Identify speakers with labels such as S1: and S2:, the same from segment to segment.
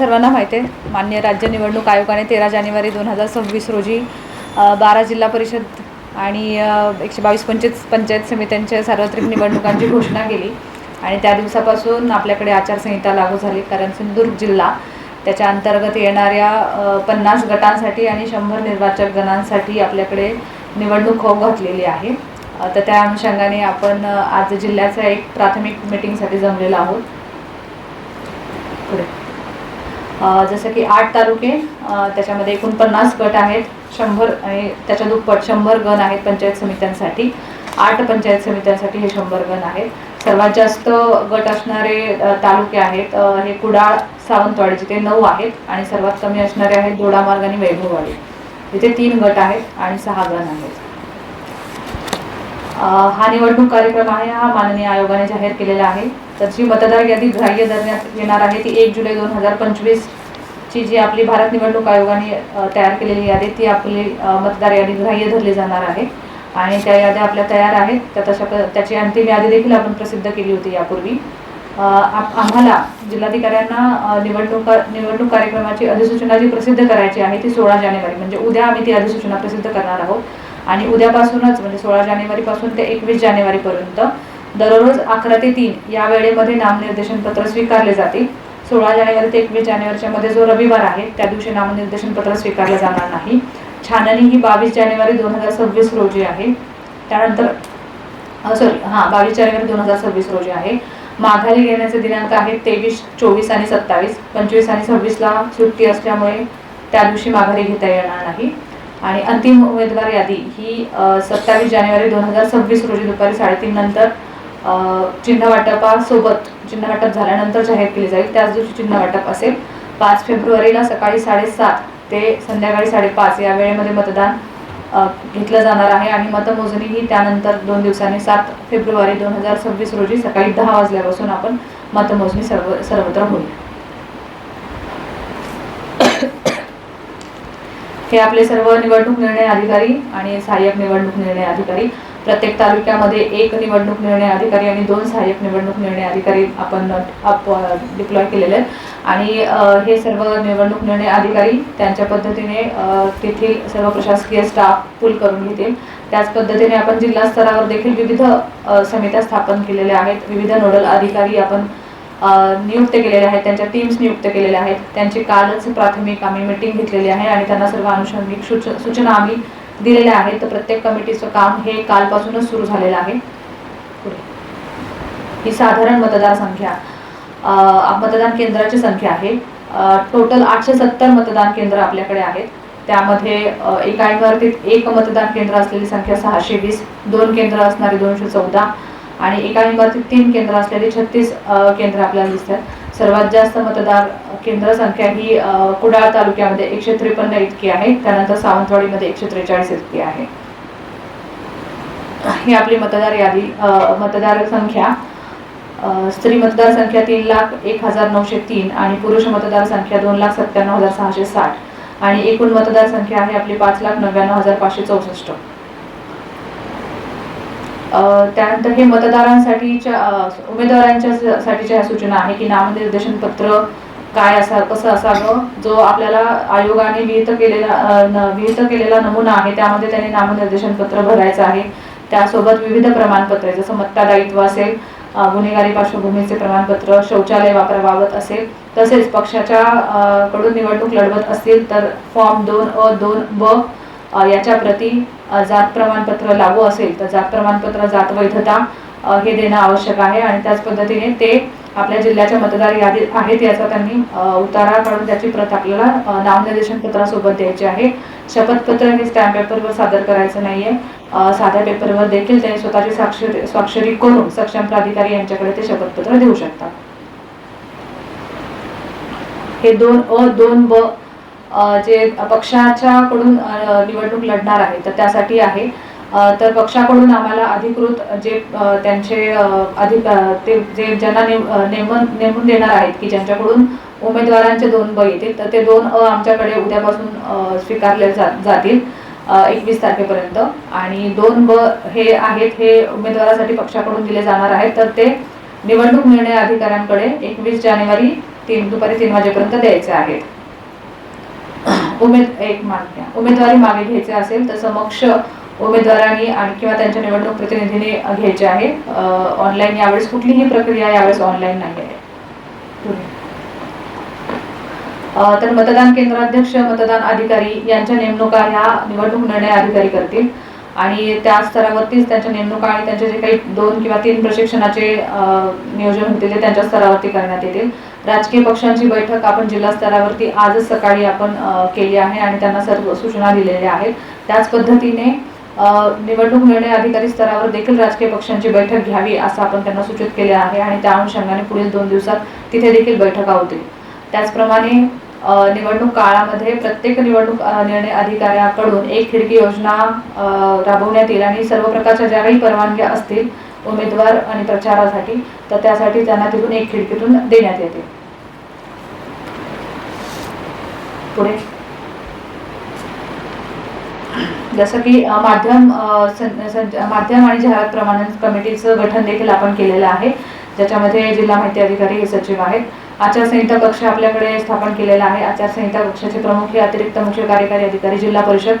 S1: सर्वांना माहिती आहे मान्य राज्य निवडणूक आयोगाने तेरा जानेवारी दोन हजार सव्वीस रोजी बारा जिल्हा परिषद आणि एकशे बावीस पंचायत पंचायत समित्यांच्या सार्वत्रिक निवडणुकांची घोषणा केली. आणि त्या दिवसापासून आपल्याकडे आचारसंहिता लागू झाली. कारण सिंधुदुर्ग जिल्हा त्याच्या अंतर्गत येणाऱ्या पन्नास गटांसाठी आणि शंभर निर्वाचक गणांसाठी आपल्याकडे निवडणूक होऊ घातलेली आहे. तर त्या अनुषंगाने आपण आज जिल्ह्याच्या एक प्राथमिक मिटिंगसाठी जमलेलो आहोत. पुढे. जसं की आठ तालुके त्याच्यामध्ये एकूण पन्नास गट आहेत शंभर आणि त्याच्या दुप्पट शंभर गण आहेत पंचायत समित्यांसाठी. आठ पंचायत समित्यांसाठी हे शंभर गण आहेत. सर्वात जास्त गट असणारे तालुके आहेत हे कुडाळ सावंतवाडी जिथे नऊ आहेत आणि सर्वात कमी असणारे आहेत दोडामार्ग आणि वैभववाडी. इथे तीन गट आहेत आणि सहा गण आहेत. हा निवडणूक कार्यक्रम आहे हा माननीय आयोगाने जाहीर केलेला आहे. तर जी मतदार यादी ग्राह्य धरण्यात येणार आहे ती एक जुलै दोन हजार पंचवीस ची जी आपली भारत निवडणूक आयोगाने तयार केलेली यादी ती आपली मतदार यादी ग्राह्य धरली जाणार आहे. आणि त्या याद्या आपल्या तयार आहेत. त्या तशा प- त्याची अंतिम यादी देखील आपण प्रसिद्ध केली होती यापूर्वी. आप- आम्हाला जिल्हाधिकाऱ्यांना निवडणूक निवडणूक कार्यक्रमाची अधिसूचना जी प्रसिद्ध करायची आहे ती सोळा जानेवारी म्हणजे उद्या आम्ही ती अधिसूचना प्रसिद्ध करणार आहोत. आणि उद्यापासूनच म्हणजे सोळा जानेवारीपासून ते एकवीस जानेवारीपर्यंत दररोज अकरा ते तीन या वेळेमध्ये नामनिर्देशन पत्र स्वीकारले जातील सोळा जानेवारी ते एकवीस जानेवारीच्या मध्ये जो रविवार आहे त्या दिवशी नामनिर्देशन पत्र स्वीकारलं जाणार नाही. छाननी ही बावीस जानेवारी दोन हजार सव्वीस रोजी आहे. त्यानंतर सॉरी हां बावीस जानेवारी दोन हजार सव्वीस रोजी आहे. माघारी घेण्याचे दिनांक आहेत तेवीस चोवीस आणि सत्तावीस. पंचवीस आणि सव्वीसला सुट्टी असल्यामुळे त्या दिवशी माघारी घेता येणार नाही. आणि अंतिम उमेदवार यादी ही सत्तावीस जानेवारी दोन हजार सव्वीस रोजी दुपारी साडेतीन नंतर चिन्ह वाटपासोबत चिन्ह वाटप झाल्यानंतर जाहीर केली जाईल. त्याच दिवशी चिन्ह वाटप असेल. पाच फेब्रुवारीला सकाळी साडेसात ते संध्याकाळी साडेपाच या वेळेमध्ये मतदान घेतलं जाणार आहे. आणि मतमोजणी ही त्यानंतर दोन दिवसांनी सात फेब्रुवारी दोन हजार सव्वीस रोजी सकाळी दहा वाजल्यापासून आपण मतमोजणी सर्व सर्वत्र होईल. हे आपले सर्व निवडणूक निर्णय अधिकारी आणि सहाय्यक निवडणूक निर्णय अधिकारी प्रत्येक तालुक्यामध्ये एक निवडणूक निर्णय अधिकारी आणि दोन सहाय्यक निवडणूक निर्णय अधिकारी आपण डिप्लॉय केलेले आहेत. आणि हे सर्व निवडणूक निर्णय अधिकारी त्यांच्या पद्धतीने तेथील सर्व प्रशासकीय स्टाफ पूल करून घेतील. त्याच पद्धतीने आपण जिल्हा स्तरावर देखील विविध समित्या स्थापन केलेल्या आहेत. विविध नोडल अधिकारी आपण नियुक्त केलेले आहेत. त्यांच्या टीम्स नियुक्त केलेल्या आहेत. त्यांची कालच प्राथमिक आम्ही मीटिंग घेतलेली आहे आणि त्यांना सर्व अनुषंगिक सूचना आम्ही दिलेल्या आहेत तर प्रत्येक कमिटीचं काम हे कालपासूनच सुरू झालेलं आहे. ही साधारण मतदार संख्या मतदान केंद्राची संख्या आहे. टोटल आठशे सत्तर मतदान केंद्र आपल्याकडे आहेत. त्यामध्ये एका इमारतीत एक मतदान केंद्र असलेली संख्या सहाशे वीस दोन केंद्र असणारी दोनशे चौदा आणि एका इमारतीत तीन केंद्र असलेली छत्तीस केंद्र आपल्याला दिसतात. सर्वात जास्त मतदार केंद्र संख्या ही कुडाळ तालुक्यामध्ये एकशे त्रेपन्न इतकी आहे. त्यानंतर सावंतवाडीमध्ये एकशे त्रेचाळीस इतकी आहे. ही आपली मतदार यादी मतदार संख्या. स्त्री मतदार संख्या तीन लाख एक हजार नऊशे तीन आणि पुरुष मतदार संख्या दोन लाख सत्त्याण्णव हजार सहाशे साठ. आणि एकूण मतदार संख्या आहे आपली पाच लाख नव्याण्णव हजार पाचशे चौसष्ट. त्यानंतर हे मतदारांसाठीच्या उमेदवारांच्या साठीच्या ह्या सूचना आहे की नामनिर्देशन पत्र काय असा कसं असावं जो आपल्याला आयोगाने विहित केलेला विहित केलेला नमुना आहे त्यामध्ये त्यांनी नामनिर्देशन पत्र भरायचं आहे. त्यासोबत विविध प्रमाणपत्रे जसं मतदायित्व असेल गुन्हेगारी पार्श्वभूमीचे प्रमाणपत्र शौचालय वापराबाबत असेल तसेच पक्षाच्या कडून निवडणूक लढवत असतील तर फॉर्म दोन अ दोन ब याच्या प्रती जात प्रमाणपत्र लागू असेल तर जात प्रमाणपत्र जात वैधता हे देणं आवश्यक आहे आणि त्याच पद्धतीने ते आपल्या जिल्ह्याच्या मतदार यादीत आहेत याचा त्यांनी उतारा काढून त्याची प्रत आपल्याला नामनिर्देशन पत्रासोबत द्यायची आहे. शपथपत्र हे स्टॅम्प पेपरवर सादर करायचं नाही आहे साध्या पेपरवर देखील त्यांनी स्वतःची स्वाक्षरी स्वाक्षरी करून सक्षम प्राधिकारी यांच्याकडे ते शपथपत्र देऊ शकतात. हे दोन अ दोन ब जे पक्षाच्या कडून निवडणूक लढणार आहे तर त्यासाठी आहे. तर पक्षाकडून आम्हाला अधिकृत जे त्यांचे अधिक ते जे ज्यांना नेम- नेमून नेमून देणार आहेत की ज्यांच्याकडून उमेदवारांचे दोन ब येतील तर ते दोन अ आमच्याकडे उद्यापासून स्वीकारले जा जातील एकवीस तारखेपर्यंत. आणि दोन ब हे आहेत हे उमेदवारासाठी पक्षाकडून दिले जाणार आहेत तर ते निवडणूक निर्णय अधिकाऱ्यांकडे एकवीस जानेवारी तीन दुपारी तीन वाजेपर्यंत द्यायचे आहेत. उमेद एक मागण्या. उमेदवारी मागे घ्यायचे असेल तर समक्ष उमेदवारांनी आणि किंवा त्यांच्या निवडणूक प्रतिनिधीने घ्यायचे आहे. ऑनलाईन यावेळेस कुठलीही प्रक्रिया यावेळेस ऑनलाईन नाही आहे तर मतदान केंद्राध्यक्ष मतदान अधिकारी यांच्या नेमणुका ह्या निवडणूक निर्णय अधिकारी करतील. आणि त्या स्तरावरतीच त्यांच्या नेमणुका आणि त्यांचे जे काही दोन किंवा तीन प्रशिक्षणाचे नियोजन होते ते त्यांच्या स्तरावरती करण्यात येतील. राजकीय पक्षांची बैठक आपण जिल्हा स्तरावरती आजच सकाळी आपण केली आहे आणि त्यांना सर्व सूचना दिलेल्या आहेत. त्याच पद्धतीने निवडणूक निर्णय अधिकारी स्तरावर देखील राजकीय पक्षांची बैठक घ्यावी असं आपण त्यांना सूचित केले आहे आणि त्या अनुषंगाने पुढील दोन दिवसात तिथे देखील बैठका होतील. त्याचप्रमाणे निवडणूक काळामध्ये प्रत्येक निवडणूक निर्णय अधिकाऱ्याकडून एक खिडकी योजना राबवण्यात येईल आणि सर्व प्रकारच्या ज्या काही परवानग्या असतील उमेदवार आणि प्रचारासाठी तर त्यासाठी त्यांना तिथून एक खिडकीतून देण्यात येते. पुढे. जसं की माध्यम माध्यम आणि जाहिरात प्रमाणन कमिटीचं गठन देखील आपण केलेलं आहे. ज्याच्यामध्ये जिल्हा माहिती अधिकारी हे सचिव आहेत. आचारसंहिता कक्ष आपल्याकडे स्थापन केलेला आहे. आचारसंहिता कक्षाचे प्रमुख हे अतिरिक्त मुख्य कार्यकारी अधिकारी जिल्हा परिषद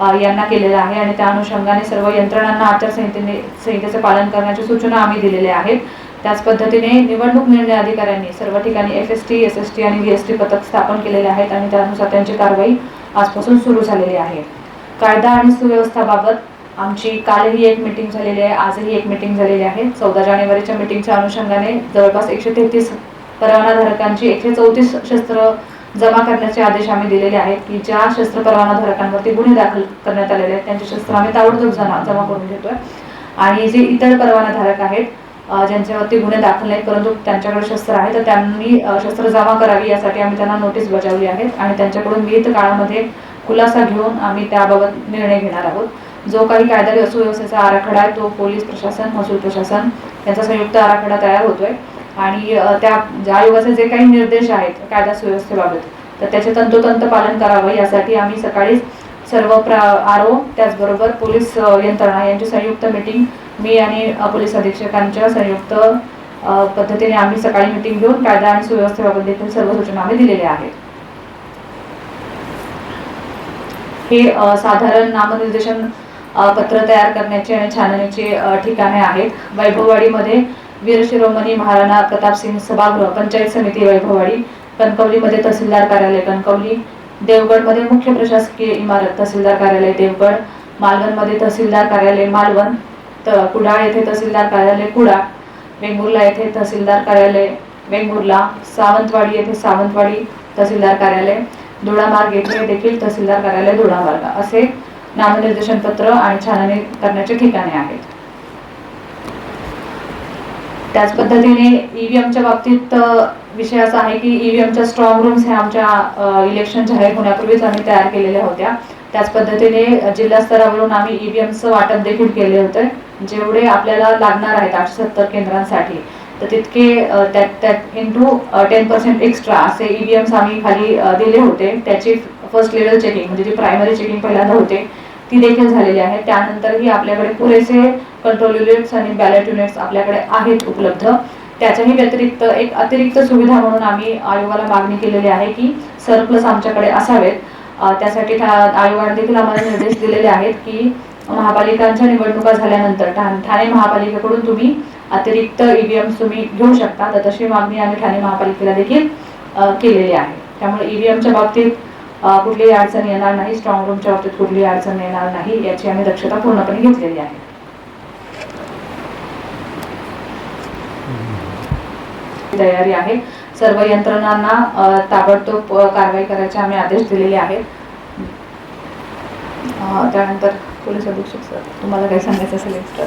S1: यांना केलेला आहे आणि त्या अनुषंगाने सर्व यंत्रणांना आचारसंहितेने संहितेचे पालन करण्याच्या सूचना आम्ही दिलेल्या आहेत. त्याच पद्धतीने निवडणूक निर्णय अधिकाऱ्यांनी सर्व ठिकाणी F S T S S T आणि व्ही एस टी पथक स्थापन केलेले आहेत आणि त्यानुसार त्यांची कारवाई आजपासून सुरू झालेली आहे. कायदा आणि सुव्यवस्थाबाबत आमची कालही एक मिटिंग झालेली आहे आजही एक मिटिंग झालेली आहे. चौदा जानेवारीच्या मिटिंगच्या अनुषंगाने जवळपास एकशे तेहतीस परवानाधारकांची एकशे चौतीस शस्त्र जमा करण्याचे आदेश आम्ही दिलेले आहेत की ज्या शस्त्र परवानाधारकांवरती गुन्हे दाखल करण्यात आलेले आहेत त्यांचे शस्त्र आम्ही ताबडतोब जमा जमा करून घेतोय. आणि जे इतर परवानाधारक आहेत ज्यांच्यावरती गुन्हे दाखल नाहीत परंतु त्यांच्याकडे शस्त्र आहे तर त्यांनी शस्त्र जमा करावी यासाठी आम्ही त्यांना नोटीस बजावली आहे आणि त्यांच्याकडून विहित काळामध्ये खुलासा घेऊन आम्ही त्याबाबत निर्णय घेणार आहोत. जो काही कायदा सुव्यवस्थेचा आराखडा आहे तो पोलीस प्रशासन महसूल प्रशासन यांचा संयुक्त आराखडा तयार होतोय. आणि त्या ज्या आयोगाचे जे काही निर्देश आहेत कायदा सुव्यवस्थेबाबत तर त्याचे तंतोतंत पालन करावं यासाठी आम्ही सकाळीच सर्व प्र आरो त्याचबरोबर पोलीस यंत्रणा यांची संयुक्त मीटिंग मी आणि पोलीस अधीक्षकांच्या संयुक्त पद्धतीने आम्ही सकाळी मीटिंग घेऊन कायदा आणि सुव्यवस्थेबाबत देखील सर्व सूचना आम्ही दिलेल्या आहेत. हे साधारण नामनिर्देशन पत्र तयार करण्याचे आणि छाननीचे ठिकाणे आहेत. वैभववाडीमध्ये वीर शिरोमणी महाराणा प्रतापसिंग सभागृह पंचायत समिती वैभववाडी कणकवलीमध्ये तहसीलदार कार्यालय कणकवली देवगडमध्ये मुख्य प्रशासकीय इमारत तहसीलदार कार्यालय देवगड मालवणमध्ये तहसीलदार कार्यालय मालवण त कुडाळ येथे तहसीलदार कार्यालय कुडाळ वेंगुर्ला येथे तहसीलदार कार्यालय वेंगुर्ला सावंतवाडी येथे सावंतवाडी तहसीलदार कार्यालय दोडामार्ग येथे देखील तहसीलदार कार्यालय दोडामार्ग असे नामनिर्देशन पत्र आणि छाननी करण्याचे ठिकाणे आहेत. त्याच पद्धतीने ईव्हीएमच्या बाबतीत विषय असा आहे की ईव्हीएमच्या स्ट्रॉंग रूम्स ह्या आमच्या इलेक्शन जाहीर होण्यापूर्वीच आम्ही तयार केलेल्या होत्या. त्याच पद्धतीने जिल्हा स्तरावरून आम्ही ईव्हीएमचं वाटप देखील केले होते. जेवढे आपल्याला लागणार आहेत आठशे सत्तर केंद्रांसाठी तर तितके त्यात त्यात इंटू टेन पर्सेंट एक्स्ट्रा असे ईव्हीएम्स आम्ही खाली दिले होते. त्याची फर्स्ट लेवल चेकिंग म्हणजे जी प्रायमरी चेकिंग पहिल्यांदा होते ती देखील झालेली आहे. त्यानंतरही आपल्याकडे पुरेसे कंट्रोल युनिट्स आणि बॅलेट युनिट्स आपल्याकडे आहेत उपलब्ध. त्याच्याही व्यतिरिक्त एक अतिरिक्त सुविधा म्हणून आम्ही आयोगाला मागणी केलेली आहे की सरप्लस आमच्याकडे असावेत. त्यासाठी आयोगाने देखील आम्हाला निर्देश दिलेले आहेत की महापालिकांच्या निवडणुका झाल्यानंतर ठा- ठाणे महापालिकेकडून तुम्ही अतिरिक्त ईव्हीएम तुम्ही घेऊ शकता. तर तशी मागणी आम्ही ठाणे महापालिकेला देखील केलेली आहे. त्यामुळे ईव्हीएमच्या बाबतीत कुठलीही अडचण येणार नाही. स्ट्रॉंग रूमच्या बाबतीत कुठलीही अडचण येणार नाही. याची आम्ही दक्षता पूर्णपणे घेतलेली आहे. तयारी आहे. सर्व यंत्रणांना ताबडतोब कारवाई करायचे आम्ही आदेश दिलेले आहेत. त्यानंतर पोलीस अधीक्षक सर तुम्हाला काही सांगायचं असेल एक्स्ट्रा